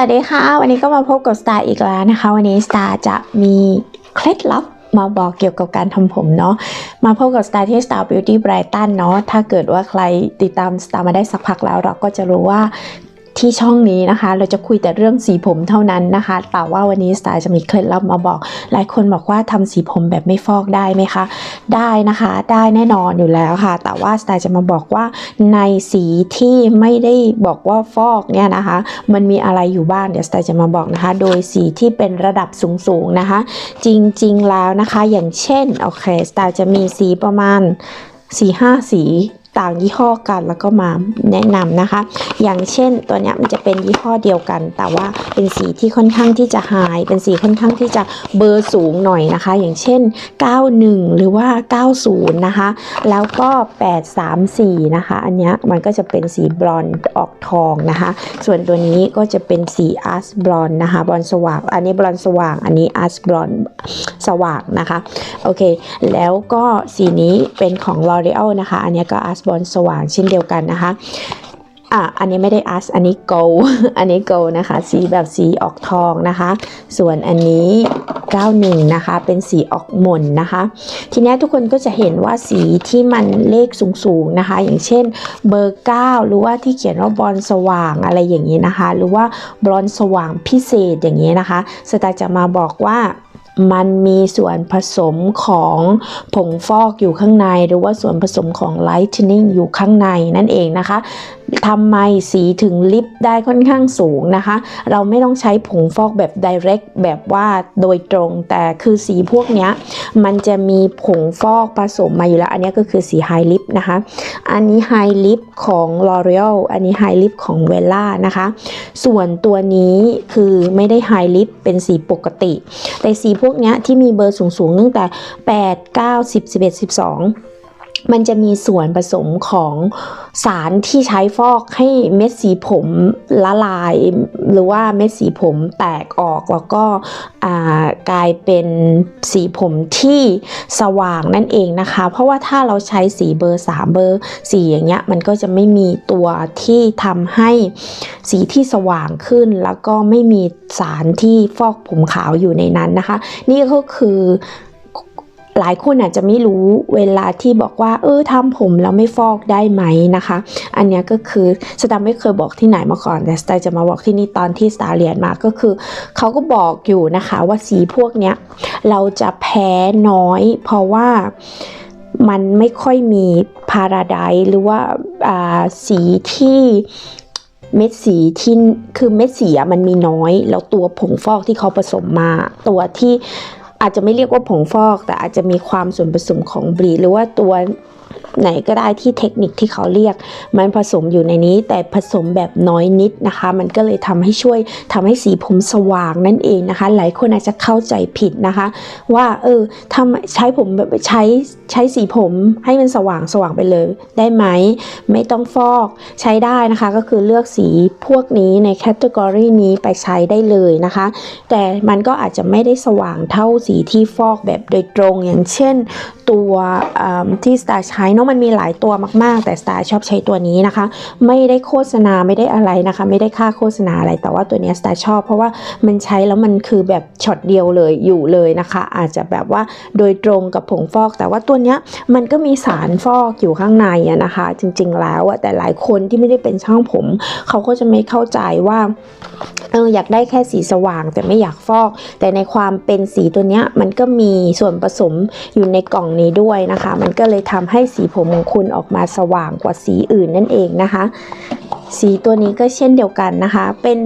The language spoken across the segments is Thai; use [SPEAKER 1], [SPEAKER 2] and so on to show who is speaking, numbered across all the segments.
[SPEAKER 1] วัสดีค่ะ วันนี้ก็มาพบกับสตาร์อีกแล้วนะคะ วันนี้สตาร์จะมีเคล็ดลับมาบอกเกี่ยวกับการทำผมเนาะมาพบกับสตาร์ที่ Star Beauty Brighton เนาะถ้าเกิดว่าใครติดตามสตาร์มาได้สักพักแล้วเราก็จะรู้ว่า ที่ช่องนี้นะคะ เราจะคุยแต่เรื่องสีผมเท่านั้นนะคะแต่ว่าวันนี้สตาร์จะมีเคล็ดลับมาบอก หลายคนบอกว่าทำสีผมแบบไม่ฟอกได้ไหมคะ ได้นะคะ ได้แน่นอนอยู่แล้วค่ะ แต่ว่าสไตล์จะมาบอกว่าในสีที่ไม่ได้บอกว่าฟอกเนี่ยนะคะ มันมีอะไรอยู่บ้างเดี๋ยวสไตล์จะมาบอกนะคะ โดยสีที่เป็นระดับสูงๆนะคะ จริงๆแล้วนะคะ อย่างเช่นโอเคสไตล์จะมีสีประมาณ4-5สี ต่างยี่ห้อกันแล้วก็มาแนะนำนะคะ อย่างเช่นตัวนี้มันจะเป็นยี่ห้อเดียวกัน แต่ว่าเป็นสีที่ค่อนข้างที่จะหาย เป็นสีค่อนข้างที่จะเบอร์สูงหน่อยนะคะ อย่างเช่น 91 หรือว่า 90 นะคะ แล้วก็ 834 นะคะ อันนี้มันก็จะเป็นสีบลอนด์ออกทองนะคะ ส่วนตัวนี้ก็จะเป็นสีอาร์สบลอนด์นะคะบลอนด์สว่าง อันนี้บลอนด์สว่าง อันนี้อาร์สบลอนด์สว่างนะคะ โอเค แล้วก็สีนี้เป็นของ L'Oreal นะคะ อันนี้ก็อาร์สบอนด์สว่างเช่นเดียวกันนะคะอะอันนี้ไม่ได้อาร์สอันนี้โกลอันนี้โกลนะคะ สีแบบสีออกทองนะคะ ส่วนอันนี้ 91 นะคะ เป็นสีออกหม่นนะคะ ทีนี้ทุกคนก็จะเห็นว่าสีที่มันเลขสูงๆนะคะ อย่างเช่นเบอร์ 9 หรือว่าที่เขียนว่าบอลสว่างอะไรอย่างนี้นะคะ หรือว่าบอลสว่างพิเศษอย่างนี้นะคะ สตาร์จะมาบอกว่า มันมีส่วนผสมของผงฟอกอยู่ข้างใน หรือว่าส่วนผสมของไลท์เทนนิ่งอยู่ข้างในนั่นเองนะคะ ทำไมสีถึงลิฟต์ได้ค่อนข้างสูงนะคะ เราไม่ต้องใช้ผงฟอกแบบ direct แบบว่าโดยตรง แต่คือสีพวกนี้มันจะมีผงฟอกผสมมาอยู่แล้ว อันนี้ก็คือสี high lip นะคะ อันนี้ high lip ของ L'Oreal อันนี้ high lip ของ Vella นะคะ ส่วนตัวนี้คือไม่ได้ high lip เป็นสีปกติ แต่สีพวกนี้ที่มีเบอร์สูงๆตั้งแต่ 8 9 10 11 12 มันจะมีส่วนผสมของสารที่ใช้ฟอกให้เม็ดสีผมละลาย หรือว่าเม็ดสีผมแตกออกแล้วก็กลายเป็นสีผมที่สว่างนั่นเองนะคะ เพราะว่าถ้าเราใช้สีเบอร์3เบอร์สีอย่างเงี้ยมันก็จะไม่มีตัวที่ทำให้สีที่สว่างขึ้น แล้วก็ไม่มีสารที่ฟอกผมขาวอยู่ในนั้นนะคะ นี่ก็คือ หลายคนอาจจะไม่รู้เวลาที่บอกว่า เออทำผมแล้วไม่ฟอกได้ไหมนะคะ อันนี้ก็คือสตาไม่เคยบอกที่ไหนมาก่อน แต่สตาจะมาบอกที่นี่ตอนที่สตาเรียนมาก็คือ เขาก็บอกอยู่นะคะว่าสีพวกเนี้ยเราจะแพ้น้อย เพราะว่ามันไม่ค่อยมีพาราไดหรือว่าสีที่เม็ดสีที่คือเม็ดสีมันมีน้อย แล้วตัวผงฟอกที่เขาผสมมา ตัวที่ อาจจะไม่เรียกว่าผงฟอก แต่อาจจะมีความส่วนผสมของบรีหรือว่าตัว ไหนก็ได้ที่เทคนิคที่เขาเรียก มันผสมอยู่ในนี้แต่ผสมแบบน้อยนิดนะคะ มันก็เลยทำให้ช่วยทำให้สีผมสว่างนั่นเองนะคะ หลายคนอาจจะเข้าใจผิดนะคะ ว่าเออทำใช้ผมแบบใช้ใช้สีผมให้มันสว่างสว่างไปเลยได้ไหม ไม่ต้องฟอกใช้ได้นะคะก็คือเลือกสีพวกนี้ในแคตตากรีนี้ไปใช้ได้เลยนะคะ แต่มันก็อาจจะไม่ได้สว่างเท่าสีที่ฟอกแบบโดยตรงอย่างเช่น ตัวที่สตาร์ใช้เนาะมันมีหลายตัวมาก ๆ แต่สตาร์ชอบใช้ตัวนี้นะคะ ไม่ได้โฆษณาไม่ได้อะไรนะคะ ไม่ได้ค่าโฆษณาอะไรแต่ว่าตัวนี้สตาร์ชอบ เพราะว่ามันใช้แล้วมันคือแบบช็อตเดียวเลยอยู่เลยนะคะ อาจจะแบบว่าโดยตรงกับผงฟอก แต่ว่าตัวนี้มันก็มีสารฟอกอยู่ข้างในนะคะ จริง ๆ แล้วอะแต่หลายคนที่ไม่ได้เป็นช่างผม เขาก็จะไม่เข้าใจว่าเอออยากได้แค่สีสว่างแต่ไม่อยากฟอก แต่ในความเป็นสีตัวนี้มันก็มีส่วนผสมอยู่ในกล่องนี้ด้วยนะคะ มันก็เลยทำให้สีผมของคุณออกมาสว่างกว่าสีอื่นนั่นเองนะคะสีตัวนี้ก็เช่นเดียวกันนะคะ เป็น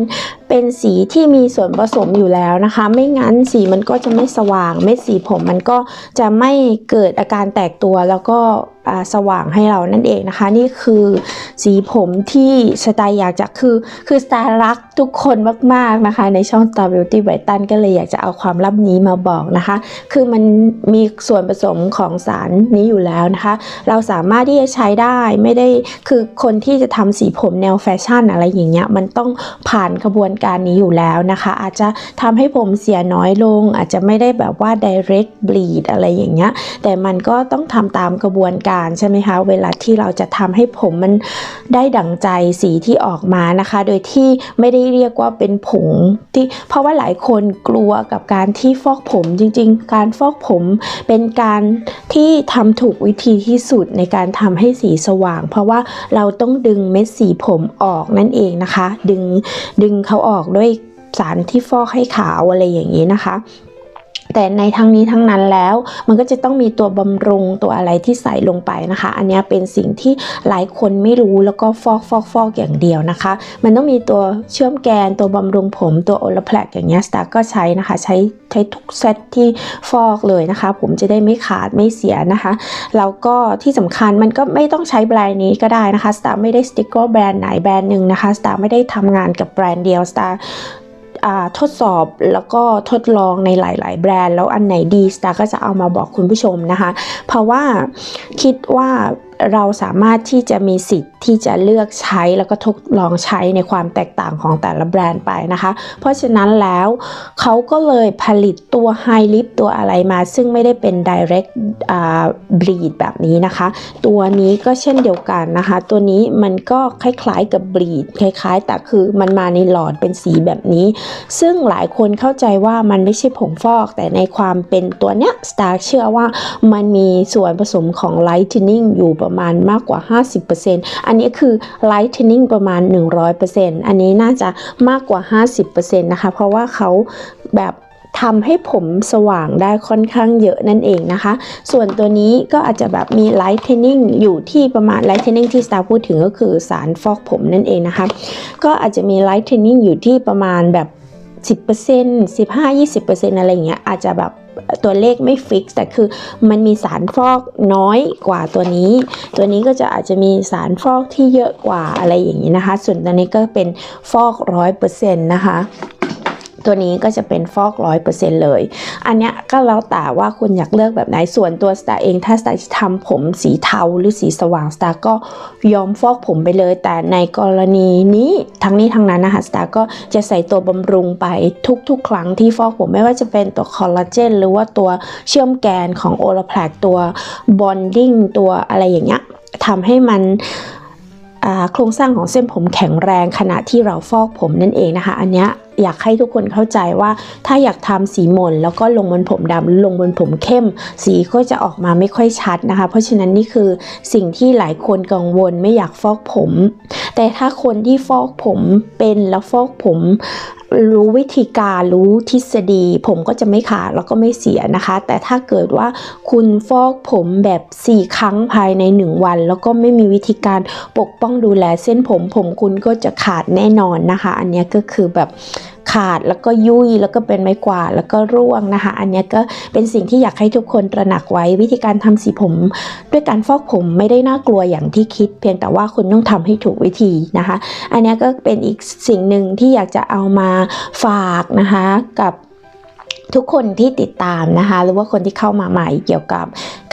[SPEAKER 1] เป็นสีที่มีส่วนผสมอยู่แล้วนะคะ ไม่งั้นสีมันก็จะไม่สว่าง เม็ดสีผมมันก็จะไม่เกิดอาการแตกตัวแล้วก็สว่างให้เรานั่นเองนะคะ นี่คือสีผมที่สไตล์อยากจะคือคือสไตล์รักทุกคนมากๆนะคะ ในช่อง Star Beauty Brighton ก็เลยอยากจะเอาความลับนี้มาบอกนะคะ คือมันมีส่วนผสมของสารนี้อยู่แล้วนะคะ เราสามารถที่จะใช้ได้ไม่ได้คือคนที่จะทำสีผมแนววแฟชั่นอะไรอย่างเงี้ยมันต้องผ่านกระบวนการนี้อยู่แล้วนะคะ อาจจะทำให้ผมเสียน้อยลง อาจจะไม่ได้แบบว่า direct bleed อะไรอย่างเงี้ยแต่มันก็ต้องทำตามกระบวนการใช่ไหมคะเวลาที่เราจะทำให้ผมมันได้ดั่งใจสีที่ออกมานะคะ โดยที่ไม่ได้เรียกว่าเป็นผงที่เพราะว่าหลายคนกลัวกับการที่ฟอกผมจริง ๆ การฟอกผมเป็นการที่ทำถูกวิธีที่สุดในการทำให้สีสว่าง เพราะว่าเราต้องดึงเม็ดสีผมออกนั่นเองนะคะ ดึงดึงเขาออกด้วยสารที่ฟอกให้ขาวอะไรอย่างนี้นะคะ แต่ในทั้งนี้ทั้งนั้นแล้ว มันก็จะต้องมีตัวบำรุงตัวอะไรที่ใส่ลงไปนะคะ อันนี้เป็นสิ่งที่หลายคนไม่รู้แล้วก็ฟอกฟอกฟอกอย่างเดียวนะคะ มันต้องมีตัวเชื่อมแกนตัวบำรุงผมตัวโอลาแพลกอย่างเงี้ยสตาร์ก็ใช้นะคะ ใช้ใช้ทุกเซตที่ฟอกเลยนะคะ ผมจะได้ไม่ขาดไม่เสียนะคะแล้วก็ที่สำคัญมันก็ไม่ต้องใช้แบรนด์นี้ก็ได้นะคะสตาร์ไม่ได้สติ๊กเกอร์แบรนด์ไหนแบรนด์หนึ่งนะคะสตาร์ไม่ได้ทำงานกับแบรนด์เดียวสตาร์ ทดสอบแล้วก็ทดลองในหลาย ๆ แบรนด์ แล้วอันไหนดีสตาร์ก็จะเอามาบอกคุณผู้ชมนะคะ เพราะว่าคิดว่า เราสามารถที่จะมีสิทธิ์ที่จะเลือกใช้แล้วก็ทดลองใช้ในความแตกต่างของแต่ละแบรนด์ไปนะคะ เพราะฉะนั้นแล้วเขาก็เลยผลิตตัวไฮลิปตัวอะไรมา ซึ่งไม่ได้เป็น direct อ่า bleed แบบนี้นะคะ ตัวนี้ก็เช่นเดียวกันนะคะ ตัวนี้มันก็คล้ายๆกับ bleed คล้ายๆ แต่คือมันมาในหลอดเป็นสีแบบนี้ ซึ่งหลายคนเข้าใจว่ามันไม่ใช่ผงฟอก แต่ในความเป็นตัวเนี้ย Star เชื่อว่ามันมีส่วนผสมของ lightening อยู่ประมาณมากกว่า 50%อันนี้คือ lightening ประมาณ 100%อันนี้น่าจะมากกว่า 50%นะคะ เพราะว่าเขาแบบทำให้ผมสว่างได้ค่อนข้างเยอะนั่นเองนะคะ ส่วนตัวนี้ก็อาจจะแบบมี lightening อยู่ที่ประมาณ lightening ที่ Star พูดถึงก็คือสารฟอกผมนั่นเองนะคะ ก็อาจจะมี lightening อยู่ที่ประมาณแบบ10% 15 20%อะไรเงี้ยอาจจะแบบ ตัวเลขไม่ฟิกแต่คือมันมีสารฟอกน้อยกว่าตัวนี้ ตัวนี้ก็จะอาจจะมีสารฟอกที่เยอะกว่าอะไรอย่างนี้นะคะ ส่วนตัวนี้ก็เป็นฟอกร้อยเปอร์เซ็นต์นะคะ ตัวนี้ก็จะเป็นฟอกร้อยเปอร์เซ็นต์เลย อันเนี้ยก็แล้วแต่ว่าคุณอยากเลือกแบบไหน ส่วนตัวสตาร์เองถ้าสตาร์จะทำผมสีเทาหรือสีสว่างสตาร์ก็ยอมฟอกผมไปเลย แต่ในกรณีนี้ทั้งนี้ทั้งนั้นนะคะสตาร์ก็จะใส่ตัวบำรุงไปทุกๆ ครั้งที่ฟอกผมไม่ว่าจะเป็นตัวคอลลาเจนหรือว่าตัวเชื่อมแกนของโอลาแพลกตัวบอนดิ้งตัวอะไรอย่างเงี้ยทำให้มันโครงสร้างของเส้นผมแข็งแรงขณะที่เราฟอกผมนั่นเองนะคะ อันเนี้ยอยากให้ทุกคนเข้าใจว่าถ้าอยากทำสีหม่นแล้วก็ลงบนผมดำหรือลงบนผมเข้ม สีก็จะออกมาไม่ค่อยชัดนะคะ เพราะฉะนั้นนี่คือสิ่งที่หลายคนกังวลไม่อยากฟอกผม แต่ถ้าคนที่ฟอกผมเป็นแล้วฟอกผมรู้วิธีการรู้ทฤษฎี ผมก็จะไม่ขาดแล้วก็ไม่เสียนะคะ แต่ถ้าเกิดว่าคุณฟอกผมแบบ 4 ครั้งภายใน 1 วัน แล้วก็ไม่มีวิธีการปกป้องดูแลเส้นผม ผมคุณก็จะขาดแน่นอนนะคะ อันนี้ก็คือแบบ ขาดแล้วก็ยุ่ยแล้วก็เป็นไม้กวาดแล้วก็ร่วงนะคะ อันนี้ก็เป็นสิ่งที่อยากให้ทุกคนตระหนักไว้วิธีการทำสีผมด้วยการฟอกผมไม่ได้น่ากลัวอย่างที่คิด เพียงแต่ว่าคุณต้องทำให้ถูกวิธีนะคะ อันนี้ก็เป็นอีกสิ่งหนึ่งที่อยากจะเอามาฝากนะคะกับ ทุกคนที่ติดตามนะคะ หรือว่าคนที่เข้ามาใหม่เกี่ยวกับ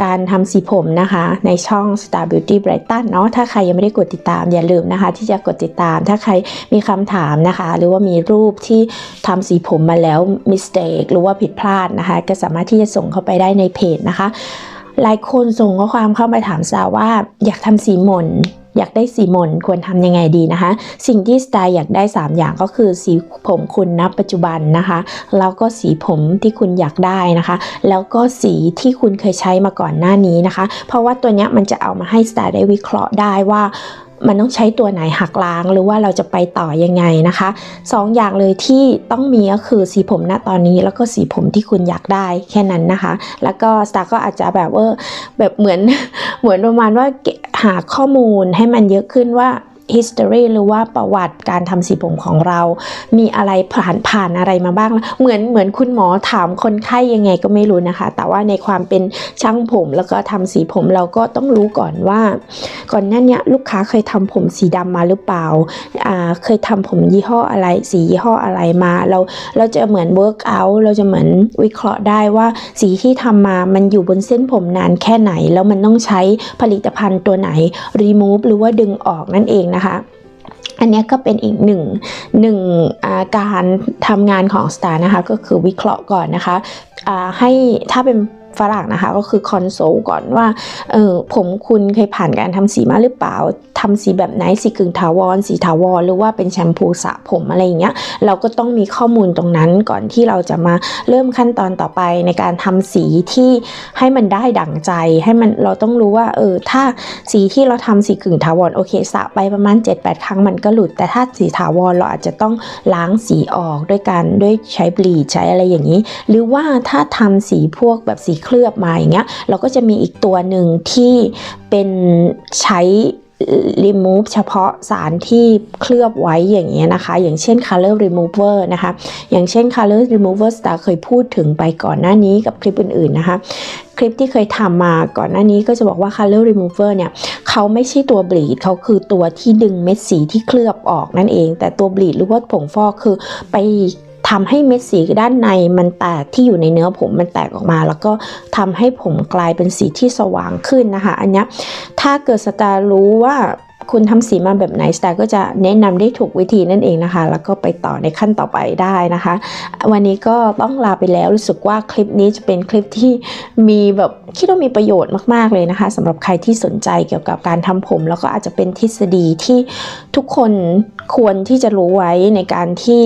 [SPEAKER 1] การทำสีผมนะคะ ในช่อง Star Beauty Brighton เนาะถ้าใครยังไม่ได้กดติดตามอย่าลืมนะคะ ที่จะกดติดตาม ถ้าใครมีคำถามนะคะ หรือว่ามีรูปที่ทำสีผมมาแล้ว mistake หรือว่าผิดพลาดนะคะ ก็สามารถที่จะส่งเข้าไปได้ในเพจนะคะ หลายคนส่งข้อความเข้ามาถามซาว่า อยากทำสีหม่นอยากได้สีหม่นควรทำยังไงดีนะคะ สิ่งที่สไตล์อยากได้ 3 อย่างก็คือสีผมคุณณปัจจุบันนะคะ แล้วก็สีผมที่คุณอยากได้นะคะ แล้วก็สีที่คุณเคยใช้มาก่อนหน้านี้นะคะ เพราะว่าตัวเนี้ยมันจะเอามาให้สไตล์ได้วิเคราะห์ได้ว่า มันต้องใช้ตัวไหนหักล้างหรือว่าเราจะไปต่อยังไงนะคะสองอย่างเลยที่ต้องมีก็คือสีผมณตอนนี้แล้วก็สีผมที่คุณอยากได้แค่นั้นนะคะ แล้วก็สตาร์ก็อาจจะแบบว่าแบบเหมือนเหมือนประมาณว่าหาข้อมูลให้มันเยอะขึ้นว่า history หรือว่าประวัติการทำสีผมของเรา มีอะไรผ่านผ่านอะไรมาบ้าง เหมือนเหมือนคุณหมอถามคนไข้ยังไงก็ไม่รู้นะคะ แต่ว่าในความเป็นช่างผมแล้วก็ทำสีผมเราก็ต้องรู้ก่อนว่า ก่อนหน้าเนี้ยลูกค้าเคยทำผมสีดำมาหรือเปล่าอ่าเคยทำผมยี่ห้ออะไร สียี่ห้ออะไรมา เราเราจะเหมือน work out เราจะเหมือนวิเคราะห์ได้ว่าสีที่ทำมามันอยู่บนเส้นผมนานแค่ไหน แล้วมันต้องใช้ผลิตภัณฑ์ตัวไหน remove หรือว่าดึงออกนั่นเองนะคะ อันนี้ก็เป็นอีกหนึ่งหนึ่งาการทำงานของสตาร์นะคะ ก็คือวิเคราะห์ก่อนนะคะให้ถ้าเป็น ฝรั่งนะคะ ก็คือคอนโซลก่อนว่าเออผมคุณเคยผ่านการทำสีมาหรือเปล่าทำสีแบบไหนสีกึ่งถาวรสีถาวรหรือว่าเป็นแชมพูสระผมอะไรอย่างเงี้ยเราก็ต้องมีข้อมูลตรงนั้นก่อนที่เราจะมาเริ่มขั้นตอนต่อไปในการทำสีที่ให้มันได้ดั่งใจให้มันเราต้องรู้ว่าเออถ้าสีที่เราทำสีกึ่งถาวรโอเคสระไปประมาณ 7-8 ครั้งมันก็หลุด แต่ถ้าสีถาวรเราอาจจะต้องล้างสีออกด้วยการด้วยใช้บลีชใช้อะไรอย่างนี้ หรือว่าถ้าทำสีพวกแบบสีเคลือบมาอย่างเงี้ยเราก็จะมีอีกตัวหนึ่งที่เป็นใช้ remove เฉพาะสารที่เคลือบไว้อย่างเงี้ยนะคะ อย่างเช่น color remover นะคะ อย่างเช่น color remover star เคยพูดถึงไปก่อนหน้านี้กับคลิปอื่นๆนะคะ คลิปที่เคยทำมาก่อนหน้านี้ก็จะบอกว่า color remover เนี่ยเขาไม่ใช่ตัวบลีดเขาคือตัวที่ดึงเม็ดสีที่เคลือบออกนั่นเอง แต่ตัวบลีดหรือว่าผงฟอกคือไป ทำให้เม็ดสีด้านในมันแตกที่อยู่ในเนื้อผมมันแตกออกมา แล้วก็ทำให้ผมกลายเป็นสีที่สว่างขึ้นนะคะ อันนี้ถ้าเกิดสตาร์รู้ว่า คุณทำสีมาแบบไหนสตาร์ก็จะแนะนำได้ถูกวิธีนั่นเองนะคะ แล้วก็ไปต่อในขั้นต่อไปได้นะคะ วันนี้ก็ต้องลาไปแล้วรู้สึกว่าคลิปนี้จะเป็นคลิปที่มีแบบคิดว่ามีประโยชน์มากๆเลยนะคะสำหรับใครที่สนใจเกี่ยวกับการทำผม แล้วก็อาจจะเป็นทฤษฎีที่ทุกคนควรที่จะรู้ไว้ในการที่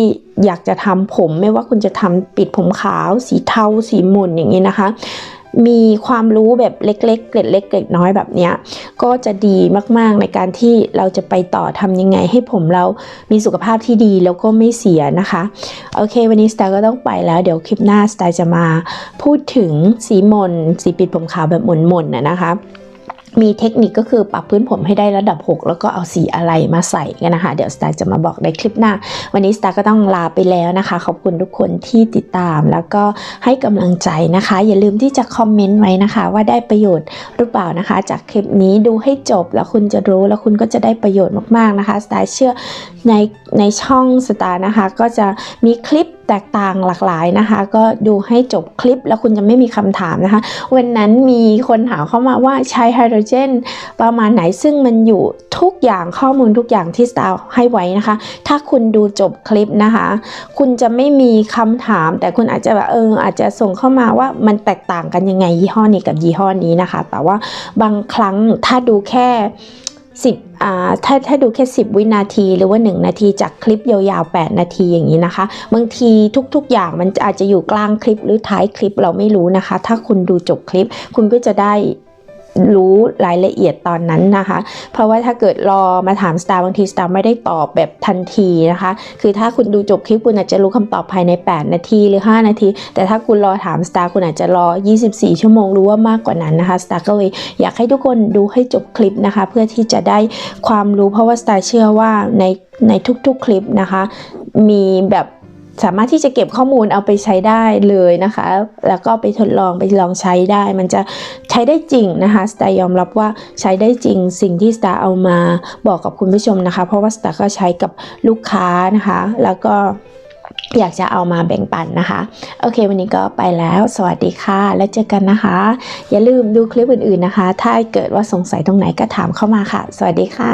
[SPEAKER 1] อยากจะทำผม ไม่ว่าคุณจะทำปิดผมขาว สีเทาสีหมุนอย่างนี้นะคะ มีความรู้แบบเล็กๆเกล็ดเล็กเกล็ดน้อยแบบเนี้ยก็จะดีมากๆในการที่เราจะไปต่อทำยังไง ให้ผมเรามีสุขภาพที่ดีแล้วก็ไม่เสียนะคะ โอเค วันนี้สตาร์ก็ต้องไปแล้ว เดี๋ยวคลิปหน้าสตาร์จะมาพูดถึงสีมนสีปิดผมขาวแบบหมุนๆนะนะคะ มีเทคนิคก็คือปรับพื้นผมให้ได้ระดับ 6 แล้วก็เอาสีอะไรมาใส่กันนะคะ เดี๋ยวสตาร์จะมาบอกในคลิปหน้า วันนี้สตาร์ก็ต้องลาไปแล้วนะคะ ขอบคุณทุกคนที่ติดตามแล้วก็ให้กำลังใจนะคะ อย่าลืมที่จะคอมเมนต์ไว้นะคะ ว่าได้ประโยชน์หรือเปล่านะคะ จากคลิปนี้ดูให้จบแล้วคุณจะรู้แล้วคุณก็จะได้ประโยชน์มากๆนะคะสตาร์เชื่อในในช่องสตาร์นะคะ ก็จะมีคลิปแตกต่างหลากหลายนะคะ ก็ดูให้จบคลิปแล้วคุณจะไม่มีคำถามนะคะ วันนั้นมีคนถามเข้ามาว่าใช้ไฮโดรเจน ประมาณไหนซึ่งมันอยู่ทุกอย่างข้อมูลทุกอย่างที่สตาร์ให้ไว้นะคะ ถ้าคุณดูจบคลิปนะคะ คุณจะไม่มีคำถาม แต่คุณอาจจะแบบเอออาจจะส่งเข้ามาว่ามันแตกต่างกันยังไงยี่ห้อนี้กับยี่ห้อนี้นะคะ แต่ว่าบางครั้งถ้าดูแค่ สิบอ่าถ้าถ้าดูแค่ 10 วินาทีหรือว่า 1 นาทีจากคลิปยาวๆ 8 นาทีอย่างนี้นะคะ บางทีทุกๆ อย่างมันอาจจะอยู่กลางคลิปหรือท้ายคลิปเราไม่รู้นะคะ ถ้าคุณดูจบคลิปคุณก็จะได้ รู้รายละเอียดตอนนั้นนะคะ เพราะว่าถ้าเกิดรอมาถามสตาร์บางทีสตาร์ไม่ได้ตอบแบบทันทีนะคะ คือถ้าคุณดูจบคลิปคุณอาจจะรู้คำตอบภายใน 8 นาทีหรือ 5 นาที แต่ถ้าคุณรอถามสตาร์คุณอาจจะรอ 24 ชั่วโมงรู้ว่ามากกว่านั้นนะคะสตาร์ก็เลยอยากให้ทุกคนดูให้จบคลิปนะคะ เพื่อที่จะได้ความรู้เพราะว่าสตาร์เชื่อว่าในในทุกๆคลิปนะคะ มีแบบ สามารถที่จะเก็บข้อมูลเอาไปใช้ได้เลยนะคะ แล้วก็ไปทดลองไปลองใช้ได้ มันจะใช้ได้จริงนะคะสตายอมรับว่าใช้ได้จริงสิ่งที่สตาเอามาบอกกับคุณผู้ชมนะคะ เพราะว่าสตาก็ใช้กับลูกค้านะคะ แล้วก็อยากจะเอามาแบ่งปันนะคะ โอเค วันนี้ก็ไปแล้ว สวัสดีค่ะ แล้วเจอกันนะคะ อย่าลืมดูคลิปอื่นๆนะคะ ถ้าเกิดว่าสงสัยตรงไหนก็ถามเข้ามาค่ะ สวัสดีค่ะ